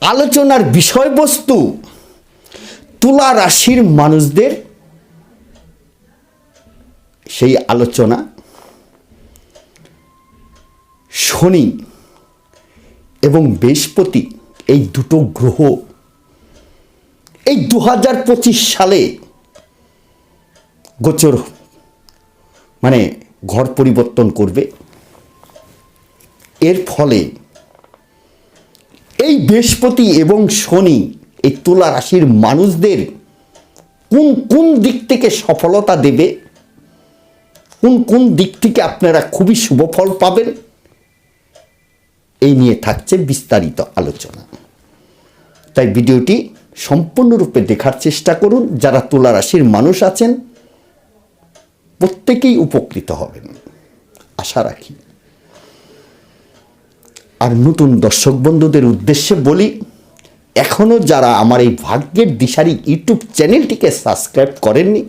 আলোচনার বিষয়বস্তু তুলা রাশির মানুষদের সেই আলোচনা। শনি এবং বৃহস্পতি এই দুটো গ্রহ এই দু হাজার পঁচিশ সালে গোচর মানে ঘর পরিবর্তন করবে। এর ফলে এই বৃহস্পতি এবং শনি এই তুলা রাশির মানুষদের কোন কোন দিক থেকে সফলতা দেবে? কোন কোন দিক থেকে আপনারা খুবই শুভ ফল পাবেন? এই নিয়ে থাকছে বিস্তারিত আলোচনা। তাই ভিডিওটি সম্পূর্ণরূপে দেখার চেষ্টা করুন। যারা তুলা রাশির মানুষ আছেন, প্রত্যেকেই উপকৃত হবেন। আশা রাখি। আর নতুন দর্শক বন্ধুদের উদ্দেশ্যে বলি এখনও যারা আমার এই ভাগ্যের দিশারি ইউটিউব চ্যানেলটিকে সাবস্ক্রাইব করেননি,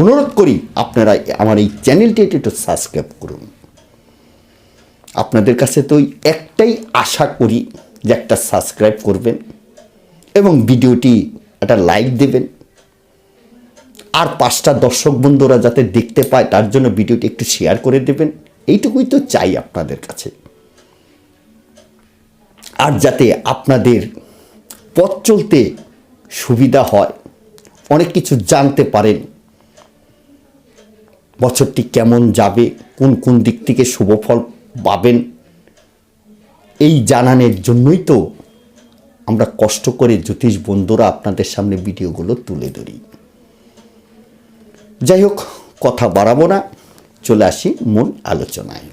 অনুরোধ করি আপনারা আমার এই চ্যানেলটি একটু সাবস্ক্রাইব করুন। আপনাদের কাছে তো একটাই আশা করি যে একটা সাবস্ক্রাইব করবেন এবং ভিডিওটি একটা লাইক দেবেন। আর পাঁচটা দর্শক বন্ধুরা যাতে দেখতে পায়, তার জন্য ভিডিওটি একটু শেয়ার করে দেবেন। এইটুকুই তো চাই আপনাদের কাছে। আর যাতে আপনাদের পথ চলতে সুবিধা হয়, অনেক কিছু জানতে পারেন। বছরটি কেমন যাবে, কোন কোন দিক থেকে শুভ ফল পাবেন, এই জানানোর জন্যই তো আমরা কষ্ট করে জ্যোতিষ বন্ধুরা আপনাদের সামনে ভিডিওগুলো তুলে ধরি। যাই হোক, কথা বাড়াবো না, চলে আসি মূল আলোচনায়।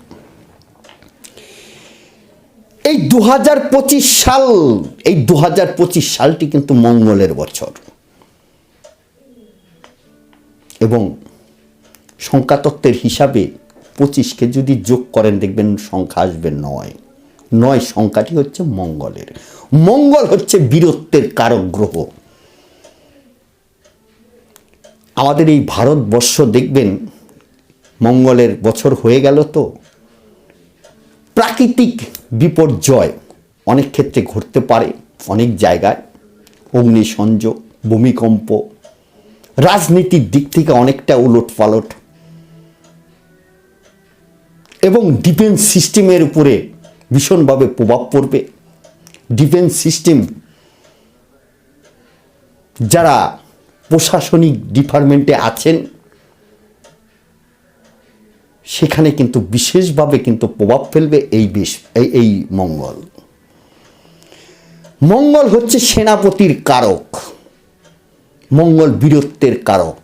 এই দু হাজার পঁচিশ সাল, এই দু হাজার পঁচিশ সালটি কিন্তু মঙ্গলের বছর। এবং সংখ্যাতত্ত্বের হিসাবে পঁচিশকে যদি যোগ করেন, দেখবেন সংখ্যা আসবে নয়। নয় সংখ্যাটি হচ্ছে মঙ্গলের। মঙ্গল হচ্ছে বীরত্বের কারক গ্রহ। আমাদের এই ভারতবর্ষ, দেখবেন মঙ্গলের বছর হয়ে গেল তো। প্রাকৃতিক বিপর্যয় অনেক ক্ষেত্রে ঘটতে পারে। অনেক জায়গায় অগ্নিসংযোগ, ভূমিকম্প, রাজনীতির দিক থেকে অনেকটা উলট পালট এবং ডিফেন্স সিস্টেমের উপরে ভীষণভাবে প্রভাব পড়বে। ডিফেন্স সিস্টেম যারা প্রশাসনিক ডিপার্টমেন্টে আছেন সেখানে কিন্তু বিশেষভাবে কিন্তু প্রভাব ফেলবে এই বেশ, এই এই মঙ্গল। মঙ্গল হচ্ছে সেনাপতির কারক, মঙ্গল বীরত্বের কারক,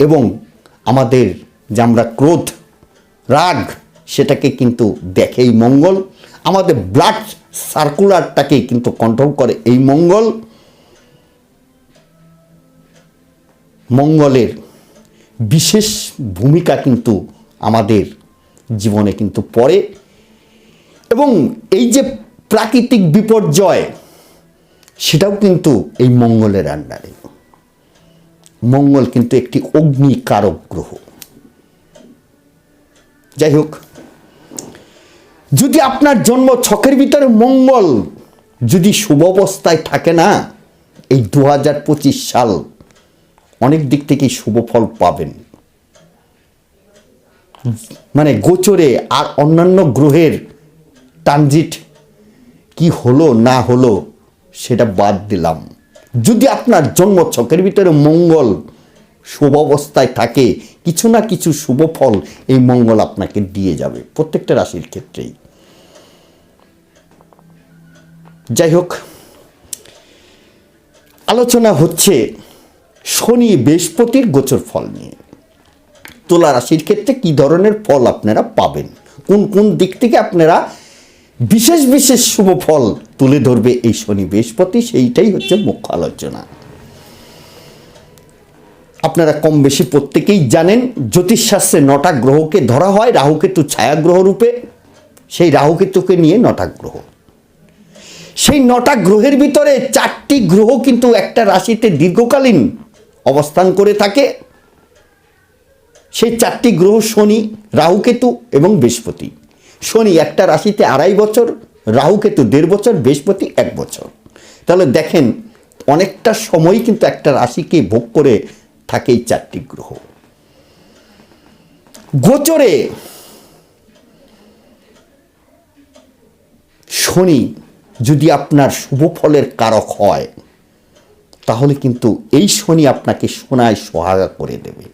এবং আমাদের যে আমরা ক্রোধ, রাগ, সেটাকে কিন্তু দেখে এই মঙ্গল, আমাদের ব্লাড সার্কুলারটাকে কিন্তু কন্ট্রোল করে এই মঙ্গল। মঙ্গলের বিশেষ ভূমিকা কিন্তু আমাদের জীবনে কিন্তু পড়ে। এবং এই যে প্রাকৃতিক বিপর্যয়, সেটাও কিন্তু এই মঙ্গলের আন্ডারে। মঙ্গল কিন্তু একটি অগ্নিকারক গ্রহ। যাই হোক, যদি আপনার জন্ম ছকের ভিতরে মঙ্গল, যদি শুভ অবস্থায় থাকে না, এই দু হাজার পঁচিশ সাল অনেক দিক থেকেই শুভ ফল পাবেন। মানে গোচরে আর অন্যান্য গ্রহের ট্রানজিট কি হলো, না হলো, সেটা বাদ দিলাম। যদি আপনার জন্ম ছকের ভিতরে মঙ্গল শুভ অবস্থায় থাকে, কিছু না কিছু শুভ ফল এই মঙ্গল আপনাকে দিয়ে যাবে, প্রত্যেকটা রাশির ক্ষেত্রেই। যাই হোক, আলোচনা হচ্ছে শনি বৃহস্পতির গোচর ফল নিয়ে। তুলা রাশির ক্ষেত্রে কি ধরনের ফল আপনারা পাবেন? কোন কোন দিক থেকে আপনারা বিশেষ বিশেষ শুভ ফল তুলে ধরবে এই শনি বৃহস্পতি? সেইটাই হচ্ছে মুখ্য আলোচনা। আপনারা কম বেশি প্রত্যেকেই জানেন, জ্যোতিষশাস্ত্রে নটা গ্রহকে ধরা হয় রাহুকেতু ছায়াগ্রহ রূপে, সেই রাহুকেতুকে নিয়ে নটা গ্রহ। সেই নটা গ্রহের ভিতরে চারটি গ্রহ কিন্তু একটা রাশিতে দীর্ঘকালীন অবস্থান করে থাকে। সেই চারটি গ্রহ শনি রাহুকেতু এবং বৃহস্পতি। শনি একটা রাশিতে আড়াই বছর রাহুকেতু দেড় বছর, বৃহস্পতি এক বছর। তাহলে দেখেন, অনেকটা সময় কিন্তু একটা রাশিকে ভোগ করে থাকে এই চারটি গ্রহ। গোচরে শনি যদি আপনার শুভ ফলের কারক হয়, তাহলে কিন্তু এই শনি আপনাকে সোনায় সোহাগা করে দেবে।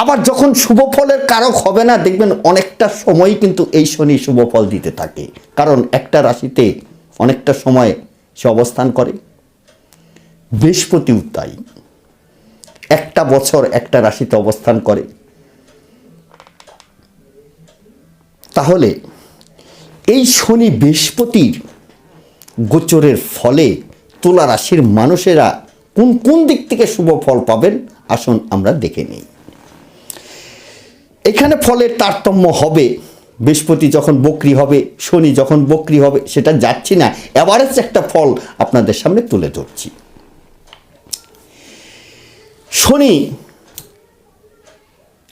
আবার যখন শুভ ফলের কারক হবে না, দেখবেন অনেকটা সময় কিন্তু এই শনি শুভ ফল দিতে থাকে। কারণ একটা রাশিতে অনেকটা সময় সে অবস্থান করে। বৃহস্পতিও তাই। একটা বছর একটা রাশিতে অবস্থান করে। তাহলে এই শনি বৃহস্পতির গোচরের ফলে তুলা রাশির মানুষেরা কোন কোন দিক থেকে শুভ ফল পাবেন, আসুন আমরা দেখে নিই। এখানে ফলের তারতম্য হবে। বৃহস্পতি যখন বকরি হবে, শনি যখন বকরি হবে, সেটা যাচ্ছি না। অ্যাভারেজ একটা ফল আপনাদের সামনে তুলে ধরছি। শনি,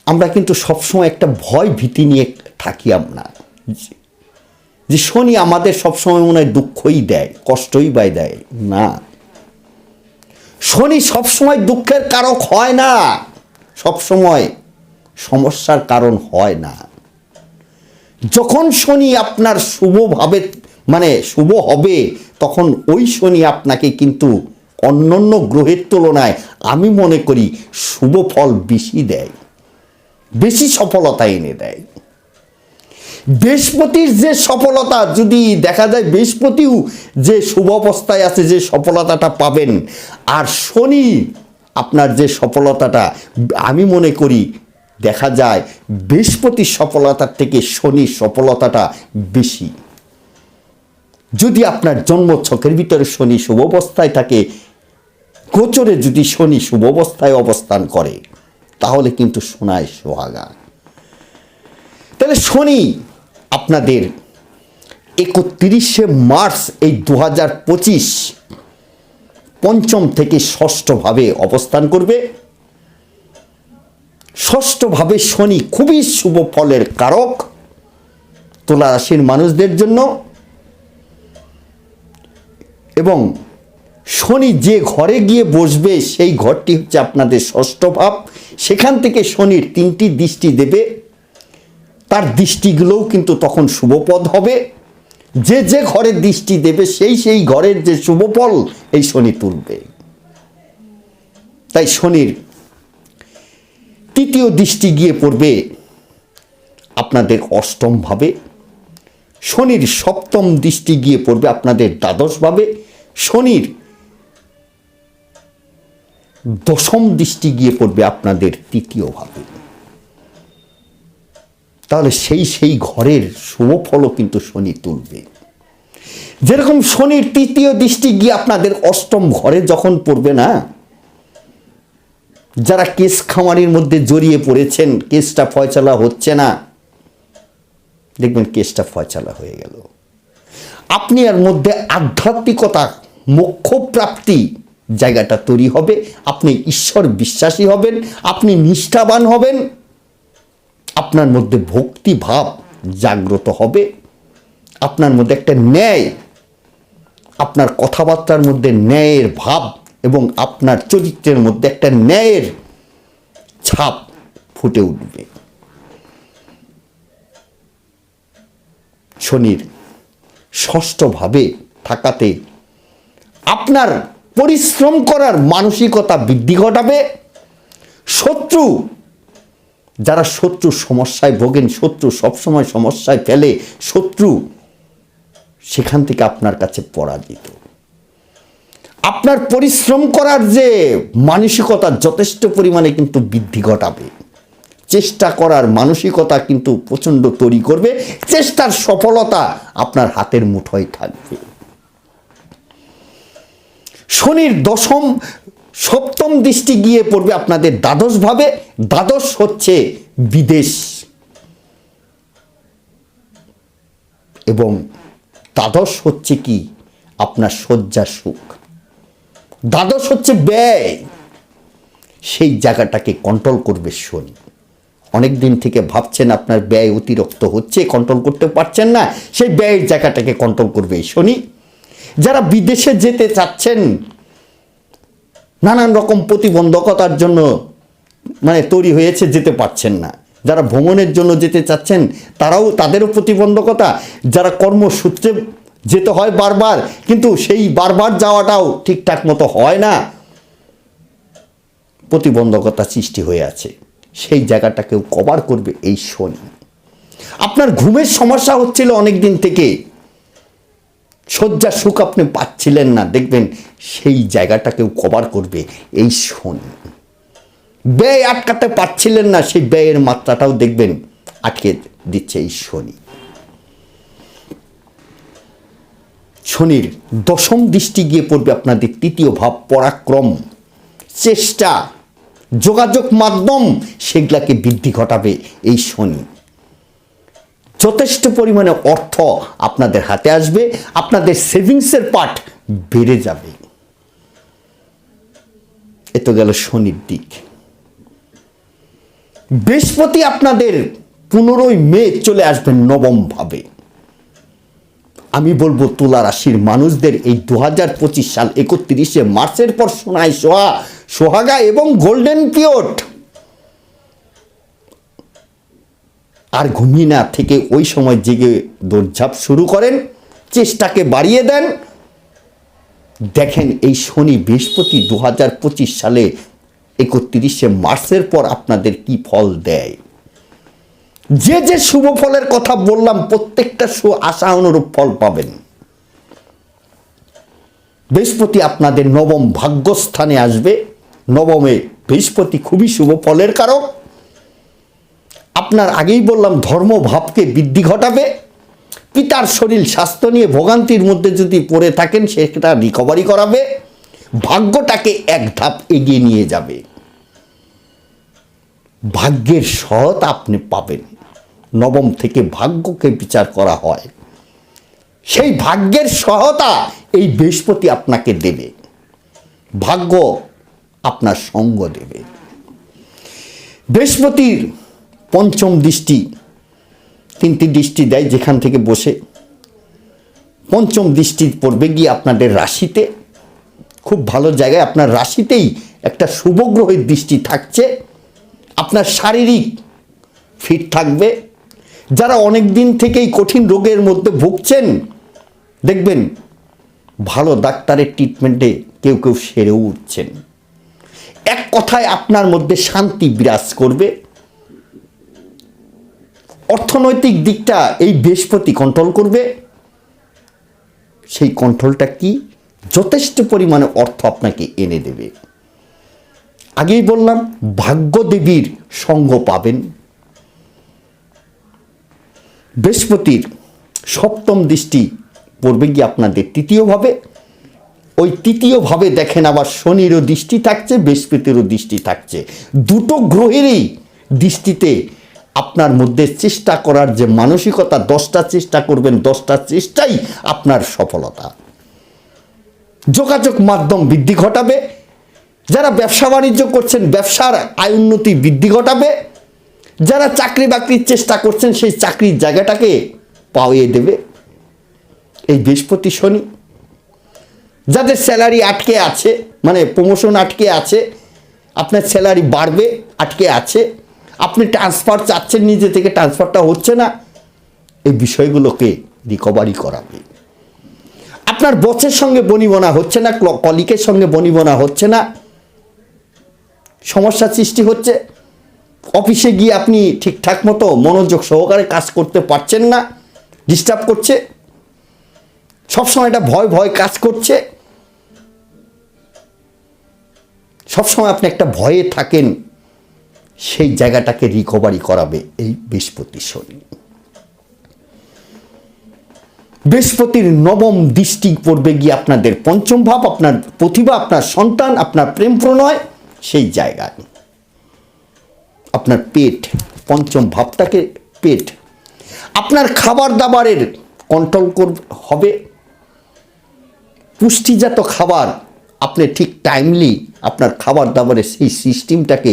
আমরা কিন্তু সবসময় একটা ভয় ভীতি নিয়ে থাকি আমরা। যে শনি আমাদের সবসময় মনে হয় দুঃখই দেয়, কষ্টই বাই দেয়। না। শনি সবসময় দুঃখের কারক হয় না। সবসময়। সমস্যার কারণ হয় না। যখন শনি আপনার শুভভাবে মানে শুভ হবে, তখন ওই শনি আপনাকে কিন্তু অন্যান্য গ্রহের তুলনায়, আমি মনে করি, শুভ ফল বেশি দেয়। বেশি সফলতা এনে দেয়। বৃহস্পতির যে সফলতা, যদি দেখা যায় বৃহস্পতিও যে শুভ অবস্থায় আছে, যে সফলতাটা পাবেন, আর শনি আপনার যে সফলতাটা, আমি মনে করি দেখা যায় বৃহস্পতির সফলতার থেকে শনি সফলতাটা বেশি। যদি আপনার জন্ম ছকের ভিতরে শনি শুভ অবস্থায় থাকে, গোচরে যদি শনি শুভ অবস্থায় অবস্থান করে, তাহলে কিন্তু সোনায় সোহাগা। তাহলে শনি আপনাদের একত্রিশে মার্চ এই দু পঁচিশ পঞ্চম থেকে ষষ্ঠভাবে অবস্থান করবে। ষষ্ঠভাবে শনি খুবই শুভ ফলের কারক। তুলা রাশির মানুষদের জন্য। এবং শনি যে ঘরে গিয়ে বসবে, সেই ঘরটি হচ্ছে আপনাদের ষষ্ঠ ভাব। সেখান থেকে শনির তিনটি দৃষ্টি দেবে। তার দৃষ্টিগুলোও কিন্তু তখন শুভপদ হবে। যে যে ঘরের দৃষ্টি দেবে, সেই সেই ঘরের যে শুভফল এই শনি তুলবে। তাই শনির তৃতীয় দৃষ্টি গিয়ে পড়বে আপনাদের অষ্টম ভাবে, শনির সপ্তম দৃষ্টি গিয়ে পড়বে আপনাদের দ্বাদশভাবে শনির দশম দৃষ্টি গিয়ে পড়বে আপনাদের তৃতীয়ভাবে তাহলে সেই সেই ঘরের শুভ ফলও কিন্তু শনি তুলবে। যেরকম শনির তৃতীয় দৃষ্টি গিয়ে আপনাদের অষ্টম ঘরে যখন পড়বে না যারা কেস খামারির মধ্যে জড়িয়ে পড়েছেন, কেসটা ফয়চালা হচ্ছে না। দেখবেন কেসটা ফয়চালা হয়ে গেল। আপনি আর মধ্যে আধ্যাত্মিকতা মোক্ষ প্রাপ্তি জায়গাটা তৈরি হবে। আপনি ঈশ্বর বিশ্বাসী হবেন, আপনি নিষ্ঠাবান হবেন। আপনার মধ্যে ভক্তি ভাব জাগ্রত হবে। আপনার মধ্যে একটা ন্যায়, আপনার কথাবার্তার মধ্যে ন্যায়ের ভাব এবং আপনার চরিত্রের মধ্যে একটা ন্যায়ের ছাপ ফুটে উঠবে। শনির ষষ্ঠভাবে থাকাতে আপনার পরিশ্রম করার মানসিকতা বৃদ্ধি ঘটাবে। শত্রু, যারা শত্রু সমস্যায় ভোগেন, শত্রু সবসময় সমস্যায় ফেলে, শত্রু সেখান থেকে আপনার কাছে পরাজিত। আপনার পরিশ্রম করার যে মানসিকতা যথেষ্ট পরিমাণে কিন্তু বৃদ্ধি ঘটাবে। চেষ্টা করার মানসিকতা কিন্তু প্রচণ্ড তৈরি করবে। চেষ্টার সফলতা আপনার হাতের মুঠোয় থাকবে। শনির দশম, সপ্তম দৃষ্টি গিয়ে পড়বে আপনাদের দ্বাদশ ভাবে দ্বাদশ হচ্ছে বিদেশ। এবং দ্বাদশ হচ্ছে কি? আপনার শয্যা সুখ। দ্বাদশ হচ্ছে ব্যয়। সেই জায়গাটাকে কন্ট্রোল করবে শনি। অনেক দিন থেকে ভাবছেন আপনার ব্যয় অতিরিক্ত হচ্ছে কন্ট্রোল করতে পারছেন না, সেই ব্যয়ের জায়গাটাকে কন্ট্রোল করবে শনি। যারা বিদেশে যেতে চাচ্ছেন, নানান রকম প্রতিবন্ধকতার জন্য মানে তৈরি হয়েছে, যেতে পারছেন না। যারা ভ্রমণের জন্য যেতে চাচ্ছেন, তারাও তাদেরও প্রতিবন্ধকতা। যারা কর্মসূত্রে যেতে হয় বারবার, কিন্তু সেই বারবার যাওয়াটাও ঠিকঠাক মতো হয় না। প্রতিবন্ধকতা সৃষ্টি হয়ে আছে। সেই জায়গাটাকেও কভার করবে এই শনি। আপনার ঘুমের সমস্যা হচ্ছিল অনেক দিন থেকে। শয্যা সুখ আপনি পাচ্ছিলেন না। দেখবেন সেই জায়গাটাকেও কভার করবে এই শনি। ব্যয় আটকাতে পারছিলেন না, সেই ব্যয়ের মাত্রাটাও দেখবেন আটকে দিচ্ছে এই শনি। শনির দশম দৃষ্টি গিয়ে পড়বে আপনাদের তৃতীয় ভাব, পরাক্রম। চেষ্টা, যোগাযোগ মাধ্যম, সেগুলাকে বৃদ্ধি ঘটাবে এই শনি। যথেষ্ট পরিমাণে অর্থ আপনাদের হাতে আসবে, আপনাদের সেভিংসের পার্ট বেড়ে যাবে। এ তো গেল শনির দিক। বৃহস্পতি আপনাদের পনেরোই মে চলে আসবেন নবম ভাবে। আমি বলব, তুলা রাশির মানুষদের এই দু হাজার পঁচিশ সাল একত্রিশে মার্চের পর সোনায় সোহা, সোহাগা এবং গোল্ডেন পিরিয়ড। আর ঘুমিয়ে না থেকে ওই সময় জেগে দৌড়ঝাঁপ শুরু করেন, চেষ্টাকে বাড়িয়ে দেন। দেখেন, এই শনি বৃহস্পতি দু হাজার পঁচিশ সালে একত্রিশে মার্চের পর আপনাদের কি ফল দেয়? যে যে শুভ ফলের কথা বললাম, প্রত্যেকটা সু আশা অনুরূপ ফল পাবেন। বৃহস্পতি আপনাদের নবম ভাগ্যস্থানে আসবে। নবমে বৃহস্পতি খুবই শুভ ফলের কারক। আপনার আগেই বললাম ধর্মভাবকে বৃদ্ধি ঘটাবে। পিতার শরীর স্বাস্থ্য নিয়ে ভোগান্তির মধ্যে যদি পড়ে থাকেন, সেটা রিকভারি করাবে। ভাগ্যটাকে এক ধাপ এগিয়ে নিয়ে যাবে। ভাগ্যের সৎ আপনি পাবেন। নবম থেকে ভাগ্যকে বিচার করা হয়। সেই ভাগ্যের সহতা এই বৃহস্পতি আপনাকে দেবে। ভাগ্য আপনার সঙ্গ দেবে। বৃহস্পতির পঞ্চম দৃষ্টি, তিনটি দৃষ্টি দেয় যেখান থেকে বসে। পঞ্চম দৃষ্টি পড়বে গিয়ে আপনাদের রাশিতে। খুব ভালো জায়গায় আপনার রাশিতেই একটা শুভগ্রহের দৃষ্টি থাকছে। আপনার শারীরিক ফিট থাকবে। যারা অনেক দিন থেকেই কঠিন রোগের মধ্যে ভুগছেন, দেখবেন ভালো ডাক্তারের ট্রিটমেন্টে কেউ কেউ সেরেও উঠছেন। এক কথায় আপনার মধ্যে শান্তি বিরাজ করবে। অর্থনৈতিক দিকটা এই বৃহস্পতি কন্ট্রোল করবে। সেই কন্ট্রোলটা কি? যথেষ্ট পরিমাণে অর্থ আপনাকে এনে দেবে। আগেই বললাম, ভাগ্যদেবীর সঙ্গ পাবেন। বৃহস্পতির সপ্তম দৃষ্টি পড়বে গিয়ে আপনাদের তৃতীয়ভাবে। ওই তৃতীয়ভাবে দেখেন আবার শনিরও দৃষ্টি থাকছে, বৃহস্পতিরও দৃষ্টি থাকছে। দুটো গ্রহেরই দৃষ্টিতে আপনার মধ্যে চেষ্টা করার যে মানসিকতা, দশটা চেষ্টা করবেন, দশটা চেষ্টাই আপনার সফলতা। যোগাযোগ মাধ্যম বৃদ্ধি ঘটাবে। যারা ব্যবসা বাণিজ্য করছেন, ব্যবসার আয় উন্নতি বৃদ্ধি ঘটাবে। যারা চাকরি বাকরির চেষ্টা করছেন, সেই চাকরির জায়গাটাকে পাওয়িয়ে দেবে এই বৃহস্পতি শনি। যাদের স্যালারি আটকে আছে মানে প্রমোশন আটকে আছে, আপনার স্যালারি বাড়বে, আটকে আছে, আপনি ট্রান্সফার চাচ্ছেন, নিজে থেকে ট্রান্সফারটা হচ্ছে না, এই বিষয়গুলোকে রিকভারি করাবে। আপনার বসের সঙ্গে বনিবনা হচ্ছে না কলিকের সঙ্গে বনিবনা হচ্ছে না, সমস্যা সৃষ্টি হচ্ছে। অফিসে গিয়ে আপনি ঠিকঠাক মতো মনোযোগ সহকারে কাজ করতে পারছেন না ডিস্টার্ব করছে, সবসময় এটা ভয় ভয় কাজ করছে, সবসময় আপনি একটা ভয়ে থাকেন, সেই জায়গাটাকে রিকভারি করাবে এই বৃহস্পতি শনি। বৃহস্পতির নবম দৃষ্টি পড়বে গিয়ে আপনাদের পঞ্চম ভাব, আপনার প্রতিভা, আপনার সন্তান, আপনার প্রেম প্রণয়, সেই জায়গায়। আপনার পেট, পঞ্চম ভাবটাকে পেট। আপনার খাবার দাবারের কন্ট্রোল কর হবে পুষ্টিজাত খাবার। আপনি ঠিক টাইমলি আপনার খাবার দাবারের সেই সিস্টেমটাকে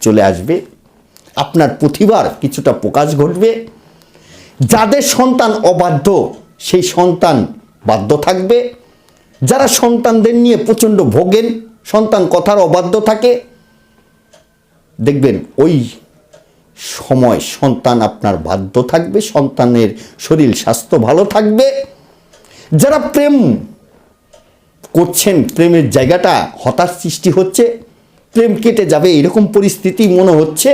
চলে আসবে। আপনার প্রতিভার কিছুটা প্রকাশ ঘটবে। যাদের সন্তান অবাধ্য, সেই সন্তান বাধ্য থাকবে। যারা সন্তানদের নিয়ে প্রচণ্ড ভোগেন, সন্তান কথার অবাধ্য থাকে দেখবেন ওই সময় সন্তান আপনার বাধ্য থাকবে, সন্তানের শরীর, স্বাস্থ্য ভালো থাকবে। যারা প্রেম করছেন, প্রেমের জায়গাটা হতাশ সৃষ্টি হচ্ছে, প্রেম কেটে যাবে, এরকম পরিস্থিতি মনে হচ্ছে।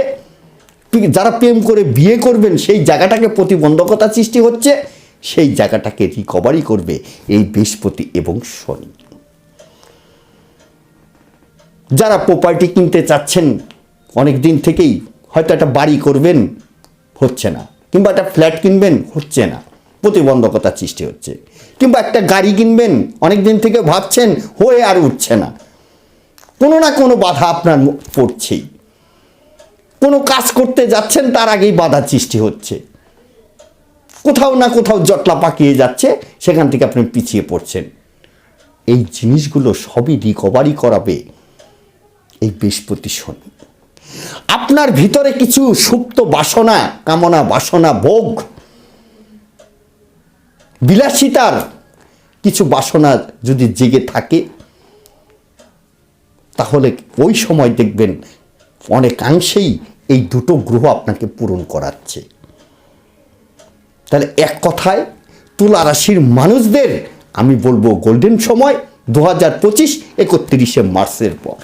যারা প্রেম করে বিয়ে করবেন, সেই জায়গাটাকে প্রতিবন্ধকতা সৃষ্টি হচ্ছে, সেই জায়গাটাকে রিকভারি করবে এই বৃহস্পতি এবং শনি। যারা প্রপার্টি কিনতে চাচ্ছেন অনেক দিন থেকেই হয়তো একটা বাড়ি করবেন, হচ্ছে না। কিংবা একটা ফ্ল্যাট কিনবেন, হচ্ছে না। প্রতিবন্ধকতার সৃষ্টি হচ্ছে। কিংবা একটা গাড়ি কিনবেন অনেক দিন থেকে ভাবছেন, হয়ে আর উঠছে না। কোনো না কোনো বাধা আপনার পড়ছেই। কোনো কাজ করতে যাচ্ছেন, তার আগেই বাধা সৃষ্টি হচ্ছে। কোথাও না কোথাও জটলা পাকিয়ে যাচ্ছে, সেখান থেকে আপনি পিছিয়ে পড়ছেন। এই জিনিসগুলো সবই রিকভারি করাবে এই বৃহস্পতি শনি। আপনার ভিতরে কিছু সুপ্ত বাসনা, কামনা, বাসনা, ভোগ, বিলাসিতার কিছু বাসনা যদি জেগে থাকে, তাহলে ওই সময় দেখবেন অনেকাংশেই এই দুটো গ্রহ আপনাকে পূরণ করাচ্ছে। তাহলে এক কথায় তুলা রাশির মানুষদের, আমি বলব গোল্ডেন সময়, দু হাজার পঁচিশ, একত্রিশে মার্চের পর।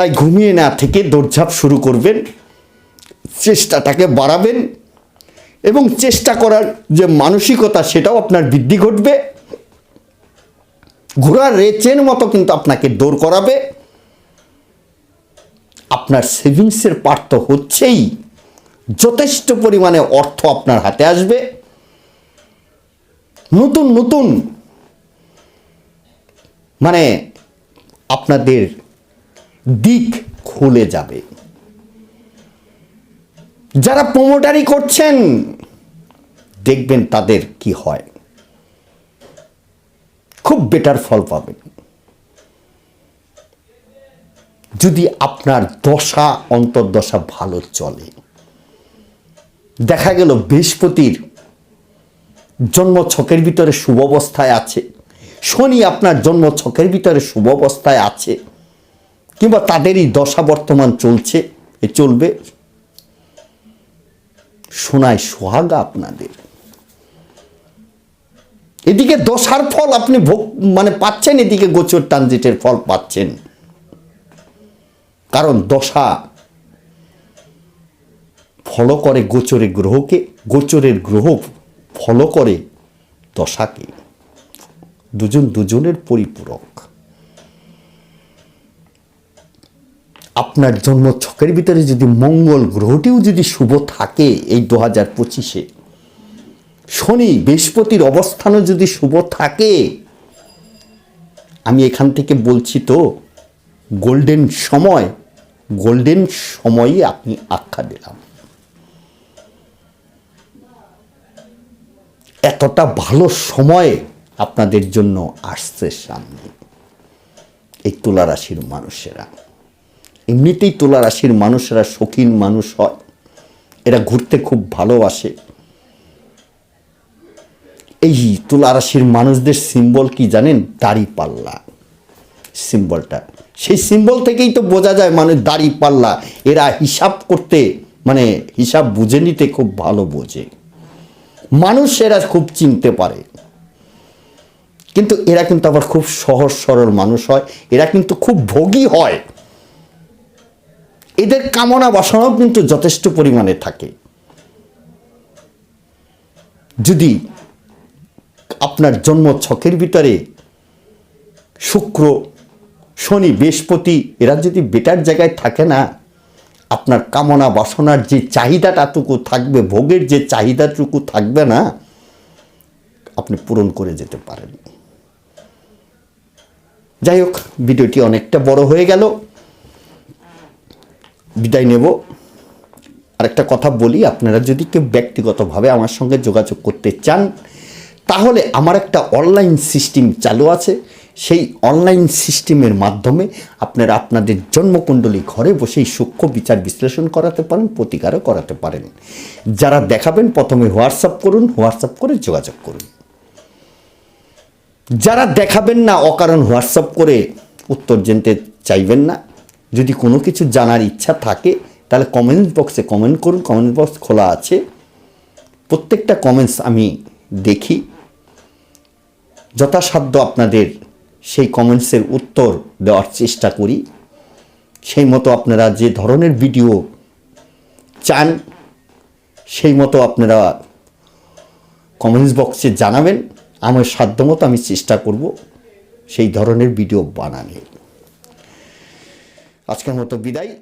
তাই ঘুমিয়ে না থেকে দৌড়ঝাঁপ শুরু করবেন, চেষ্টাটাকে বাড়াবেন এবং চেষ্টা করার যে মানসিকতা সেটাও আপনার বৃদ্ধি ঘটবে। ঘোড়ার রেচের মতো কিন্তু আপনাকে দৌড় করাবে। আপনার সেভিংসের পার্ট তো হচ্ছেই। যথেষ্ট পরিমাণে অর্থ আপনার হাতে আসবে। নতুন নতুন মানে আপনাদের দিক খুলে যাবে। যারা প্রমোটারি করছেন, দেখবেন তাদের কি হয়। খুব বেটার ফল পাবেন। যদি আপনার দশা, অন্তর্দশা ভালো চলে। দেখা গেল বৃহস্পতির জন্ম ছকের ভিতরে শুভ অবস্থায় আছে। শনি আপনার জন্ম ছকের ভিতরে শুভ অবস্থায় আছে। কিংবা তাদেরই দশা বর্তমান চলছে, এ চলবে। সোনায় সোহাগা আপনাদের। এদিকে দশার ফল আপনি ভোগ মানে পাচ্ছেন, এদিকে গোচর ট্রানজিটের ফল পাচ্ছেন। কারণ দশা ফলো করে গোচরে গ্রহকে, গোচরের গ্রহ ফলো করে দশাকে। দুজন দুজনের পরিপূরক। আপনার জন্ম ছকের ভিতরে যদি মঙ্গল গ্রহটিও যদি শুভ থাকে এই দু হাজার পঁচিশে, শনি বৃহস্পতির অবস্থানও যদি শুভ থাকে, আমি এখান থেকে বলছি তো গোল্ডেন সময় গোল্ডেন সময়ই আপনি আখ্যা দিলাম। এতটা ভালো সময় আপনাদের জন্য আসছে সামনে, এই তুলা রাশির মানুষেরা। এমনিতেই তুলা রাশির মানুষেরা শৌখিন মানুষ হয়। এরা ঘুরতে খুব ভালোবাসে। এই তুলা রাশির মানুষদের সিম্বল কি জানেন? দাড়ি পাল্লা। সিম্বলটা সেই সিম্বল থেকেই তো বোঝা যায় মানে দাড়ি পাল্লা। এরা হিসাব করতে মানে হিসাব বুঝে নিতে খুব ভালো বোঝে। মানুষ এরা খুব চিনতে পারে। কিন্তু এরা কিন্তু আবার খুব সহজ সরল মানুষ হয়। এরা কিন্তু খুব ভোগী হয়। এদের কামনা বাসনাও কিন্তু যথেষ্ট পরিমাণে থাকে। যদি আপনার জন্ম ছকের ভিতরে শুক্র, শনি, বৃহস্পতি, এরা যদি বেটার জায়গায় থাকে না, আপনার কামনা বাসনার যে চাহিদাটাটুকু থাকবে, ভোগের যে চাহিদাটুকু থাকবে না, আপনি পূরণ করে যেতে পারেন। যাই হোক, ভিডিওটি অনেকটা বড় হয়ে গেল। বিদায় নেব। আরেকটা কথা বলি, আপনারা যদি কেউ ব্যক্তিগতভাবে আমার সঙ্গে যোগাযোগ করতে চান, তাহলে আমার একটা অনলাইন সিস্টেম চালু আছে। সেই অনলাইন সিস্টেমের মাধ্যমে আপনারা আপনাদের জন্মকুণ্ডলী ঘরে বসেই সূক্ষ্ম বিচার বিশ্লেষণ করাতে পারেন, প্রতিকারও করাতে পারেন। যারা দেখাবেন, প্রথমে হোয়াটসঅ্যাপ করুন, হোয়াটসঅ্যাপ করে যোগাযোগ করুন। যারা দেখাবেন না, অকারণ হোয়াটসঅ্যাপ করে উত্তর জানতে চাইবেন না। যদি কোনো কিছু জানার ইচ্ছা থাকে, তাহলে কমেন্ট বক্সে কমেন্ট করুন কমেন্ট বক্স খোলা আছে। প্রত্যেকটা কমেন্টস আমি দেখি। যথাসাধ্য আপনাদের সেই কমেন্টসের উত্তর দেওয়ার চেষ্টা করি। সেই মতো আপনারা যে ধরনের ভিডিও চান, সেই মতো আপনারা কমেন্টস বক্সে জানাবেন। আমার সাধ্যমতো আমি চেষ্টা করব সেই ধরনের ভিডিও বানানোর। আজকের মতো বিদায়।